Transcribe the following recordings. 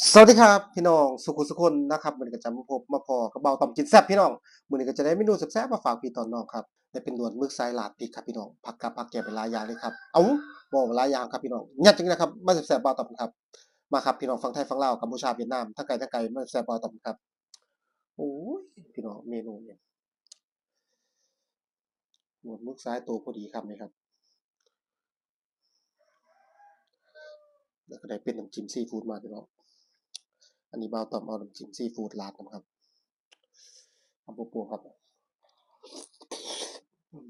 สวัสดีครับพี่น้องสุขุสุคนนะครับมันก็จะมาพบมาพอกับเบาต่อมกินแซ่บพี่น้องมือนี้ก็จะได้เมนูแซ่บๆมาฝากพี่ตอนน้องครับได้เป็นดวนมึกสายลาติกครับพี่น้องผักกับผักแกงเป็นลายยางเลยครับเอ้าบอกลายยางครับพี่น้องยัดจริงนะครับมาแซ่บๆเบาต่อมครับมาครับพี่น้องฟังไทยฟังลาวกัมพูชาเวียดนามทั้งไกลทั้งไกลมาแซ่บเบาต่อมครับโอ้ยพี่น้องเมนูเนี่ยหนวดมึกซ้ายโตพอดีครับนี่ครับแล้วก็ได้เป็นน้ำจิ้มซีฟู้ดมาพี่น้อง อันนี้เบาต่อมเอาน้ำจิ้มซีฟู้ดราดนะครับเอาปูๆครับ อืม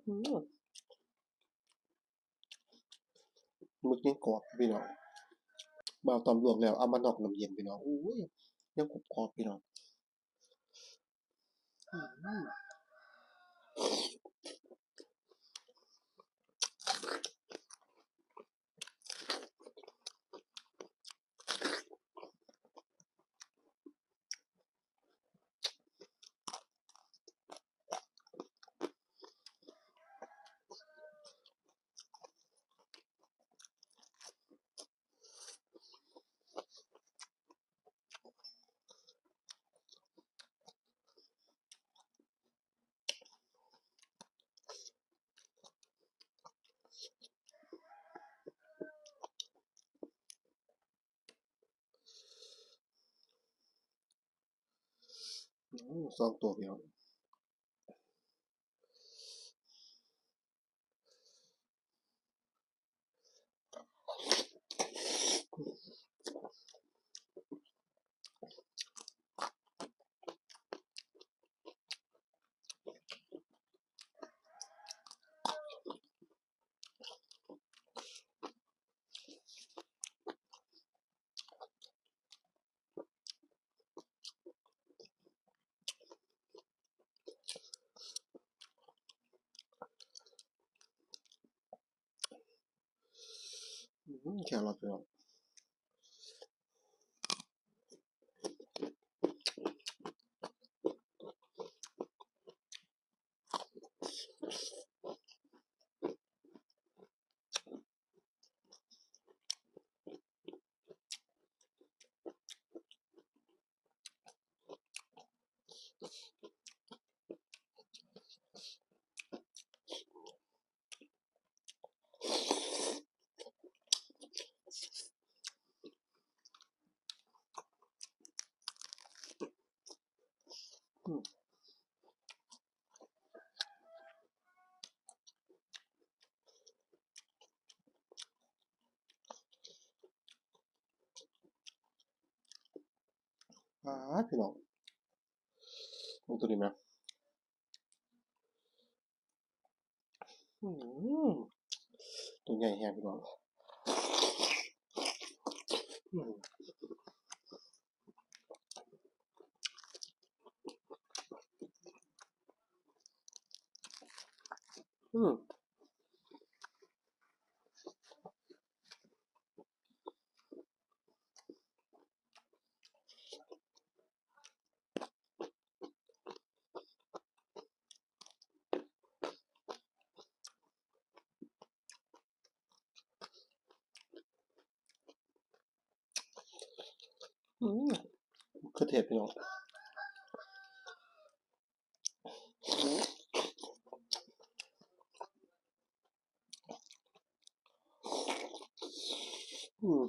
อื มหมึกยังกรอบพี่น้องเบาตอมลวกแล้วเอามานอกน้ำเย็นพี่น้องอุ้ยยังกรอบกรอบพี่น้อง อืมอื มสองตั วพี่น้องอืมแครอทพี่ น้องอืมอ่าพี่น้องลงตัวนี้ไหมอืมตัวใหญ่แฮะพี่น้องอืมอืม อืมคือเทศพี่น้องอืม อืม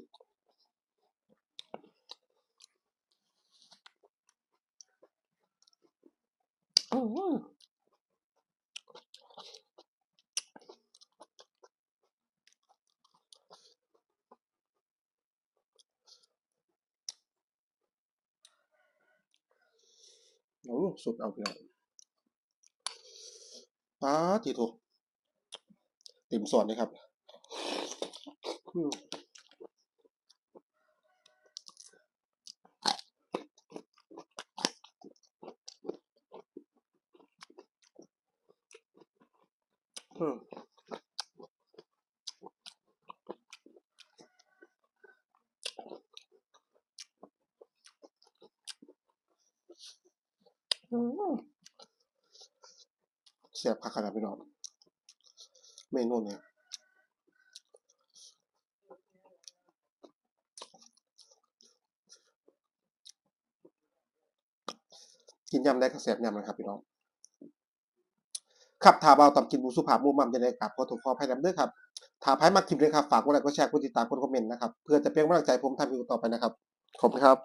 โอ้สุดเอาพี่น้องป้าทีโถเต็มส่วนเลยครับ อืม เสียบผักขนาดไปหน่อยเมนูเนี่ยกินยำได้ก็เสียบยำนะครับพี่น้องขับทาเบาต่ำกินบูสุภาพมูมัมจะได้กลับขอถูกขอภัยดำด้วยครับถาพายมาคลิปเลยครับ ฝากกดไลค์ก็แชร์กดติดตามกดคอมเมนต์นะครับ เพื่อจะเป็นกำลังใจผมทำคลิปต่อไปนะครับ ขอบคุณครับ